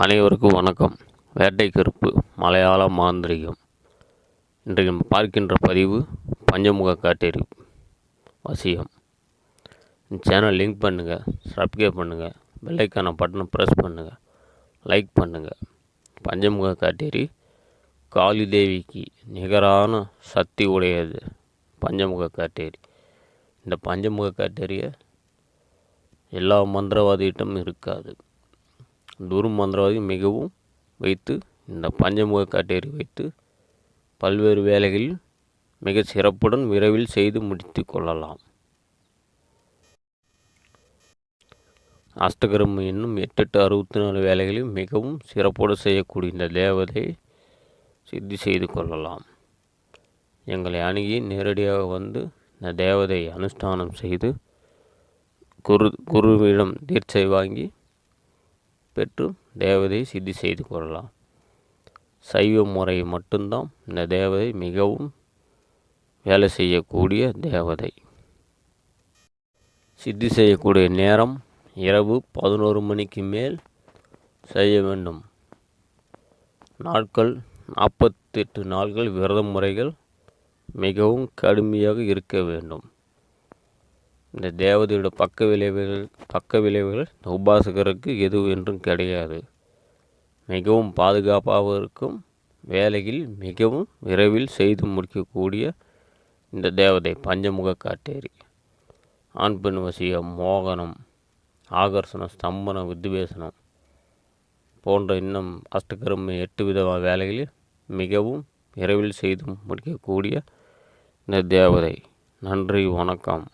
அனைவருக்கும் வணக்கம். வேட்டை கருப்பு மலையாள மாந்திரிகம். இன்றைக்கு நம்ம பார்க்கின்ற பதிவு பஞ்சமுக காட்டேரி வசியம். இந்த சேனல் லிங்க் பண்ணுங்கள் சப்ஸ்கிரைப் பண்ணுங்கள் பெல்லைக்கான பட்டனை ப்ரெஸ் பண்ணுங்கள் லைக் பண்ணுங்கள் பஞ்சமுக காட்டேரி காளி தேவிக்கு நிகரான சக்தி உடையது பஞ்சமுக காட்டேரி இந்த பஞ்சமுக காட்டேரியை எல்லா மந்திரவாதியிட்டும் இருக்காது. துரு மந்திரவாதி மிகவும் வைத்து இந்த பஞ்சமுக காட்டேரி வைத்து பல்வேறு வேலைகளில் மிக சிறப்புடன் விரைவில் செய்து முடித்து கொள்ளலாம். அஷ்டகரம் என்னும் எட்டெட்டு அறுபத்தி நாலு வேலைகளையும் மிகவும் சிறப்போடு செய்யக்கூடிய இந்த தேவதை சித்தி செய்து கொள்ளலாம். எங்களை அணுகி நேரடியாக வந்து இந்த தேவதை அனுஷ்டானம் செய்து குரு குருவிடம் தீட்சை வாங்கி பெற்று தேவதையை சித்தி செய்து கொள்ளலாம். சைவ முறை மட்டும்தான் இந்த தேவதை மிகவும் வேலை செய்யக்கூடிய தேவதை. சித்தி செய்யக்கூடிய நேரம் இரவு பதினோரு மணிக்கு மேல் செய்ய வேண்டும். நாட்கள் நாற்பத்தெட்டு நாட்கள் விரத முறைகள் மிகவும் கடுமையாக இருக்க வேண்டும். இந்த தேவதையோட பக்க விளைவுகள் பக்க விளைவுகள் இந்த உபாசகருக்கு எதுவும் என்றும் கிடையாது. மிகவும் பாதுகாப்பாக இருக்கும். வேலையில் மிகவும் விரைவில் செய்து முடிக்கக்கூடிய இந்த தேவதை பஞ்சமுக காட்டேரி. ஆண் பெண் வசியம் மோகனம் ஆகர்ஷணம் ஸ்தம்பனம் வித்வேசனம் போன்ற இன்னும் அஷ்டகரம் எட்டு விதமான வேலைகளில் மிகவும் விரைவில் செய்து முடிக்கக்கூடிய இந்த தேவதை. நன்றி வணக்கம்.